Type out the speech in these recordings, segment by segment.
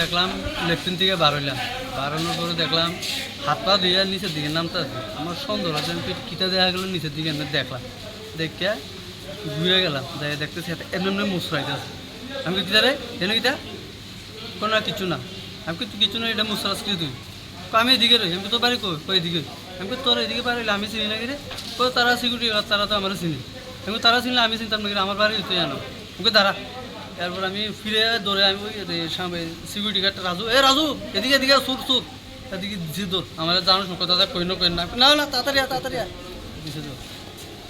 দেখলাম লেফটিন থেকে বার হইলাম। বাড়ানোর পরে দেখলাম, হাত পা দিয়ে নিচের দিকে নামতে আছে আমার সন্দেহ আছে আমি কিটা দেখা গেলো, নিচের দিকে এমনি দেখলাম। দেখে ঘুরে গেলাম, দেখে দেখতেছি হাতে এমনি এমনি মুসরাইতে আছে আমি কি কিটা রে এনে কিটা কোনো না কিছু না। আমি কি কিছু না, এটা মুসরাস কি তুই? আমি এদিকে রই, আমি তো বাড়ি কই? কই এদিকে আমি তোর এদিকে বাড়ি আমি চিনি না রে? কই তারা সিকিউরিটি তারা তো আমার চিনি। আমি তারা চিনলে আমি চিনতাম না আমার বাড়ি তুই জানো। ওকে দাঁড়া। তারপর আমি ফিরে দৌড়ে আমি ওই সিকিউরিটি গার্ডটা রাজু এ রাজু এদিকে এদিকে সুর সুর এদিকে দিছে দৌড় আমার জানো শোক দাদা কই না কই না। না না তাড়াতাড়ি তাড়াতাড়ি আয়। দিছে দৌড়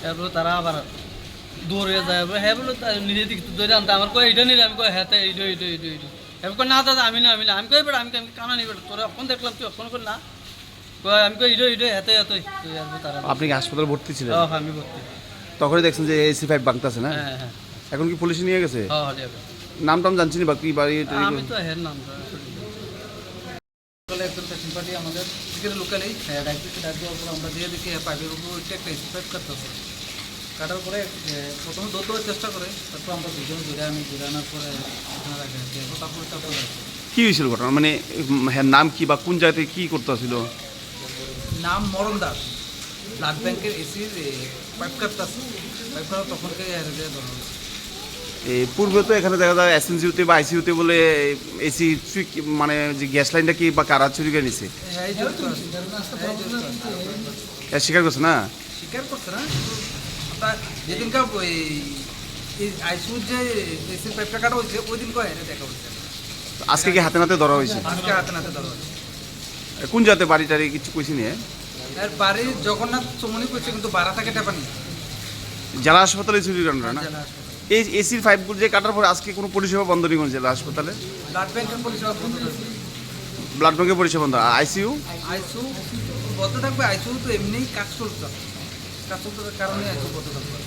তারপর তারা আবার দৌড়ে যায় বলে হ্যাঁ বলো নিজে দিকে দৌড়ে আনতে। আমার কয় এইটা নিলে? আমি কয় হ্যাঁ তাই এইটা এইটা এইটা এইটা। আমি কই না দাদা আমি না আমি না। আমি কই বেড়া আমি কই, আমি কানা নি বেড়া তোরা এখন দেখলাম তুই এখন কই না। কয় আমি কই এইটা এইটা হাতে হাতে তারা আপনি কি হাসপাতালে ভর্তি ছিলেন? হ্যাঁ আমি ভর্তি। তখনই দেখছেন যে এসি ফাইভ বাংতাছে না? হ্যাঁ হ্যাঁ। এখন কি পুলিশে নিয়ে গেছে? হ্যাঁ হ্যাঁ নাম টাম জানছিনি বা কি বাড়ি আমি তো হের নাম একজন পেশেন্ট পার্টি আমাদের। এখানে লোকালেই হ্যাঁ ডাক্তারকে ডাক আমরা দিয়ে দেখি পাইপের উপর একটা স্প্রেড করতেছে কাটার পরে প্রথমে দৌড় দেওয়ার চেষ্টা করে তারপর আমরা দুজনে ঘুরে আমি ঘুরে আনার পরে ওখানে রাখে কি। তারপর তারপর কি হয়েছিল ঘটনা? মানে হ্যাঁ নাম কি বা কোন জায়গাতে কি করতেছিল নাম মরণ দাস। ব্লাড ব্যাংকের এসির পাইপ কাটতেছে পাইপ কাটা তখনকে ধরা হয়েছে। এই পূর্বে তো এখানে দেখা যায় এসএনজিউতে বা আইসিইউতে বলে এসি মানে যে গ্যাস লাইনটা কি বা কারা চুরি করে নিছে? হ্যাঁ হ্যাঁ, স্বীকার করছে না? স্বীকার করছে না। যেদিনকার ওই আইসুর যে এসির পাইপটা কাটা হয়েছে ওই দিন কয় দেখা আজকে কি হাতে নাতে ধরা হয়েছে? আজকে হাতে নাতে ধরা হয়েছে। কোন জায়গাতে বাড়ি টাড়ি কিছু কইছি নিয়ে আর বাড়ি জগন্নাথ চমনি করছে কিন্তু বাড়া থাকে জেলা হাসপাতালে চুরি করে না? জেলা হাসপাতাল। এই এসির পাইপগুলো যে কাটার পর আজকে কোনো পরিষেবা বন্ধ নেই কোনো জেলা হাসপাতালে? ব্লাড ব্যাংকের পরিষেবা বন্ধ ব্লাড ব্যাঙ্কের পরিষেবা বন্ধ। আইসিইউ আইসু বন্ধ থাকবে আইসিউ তো এমনিই কাজ চলছে। কাজ চলতে কারণে আইসিইউ বন্ধ থাকবে।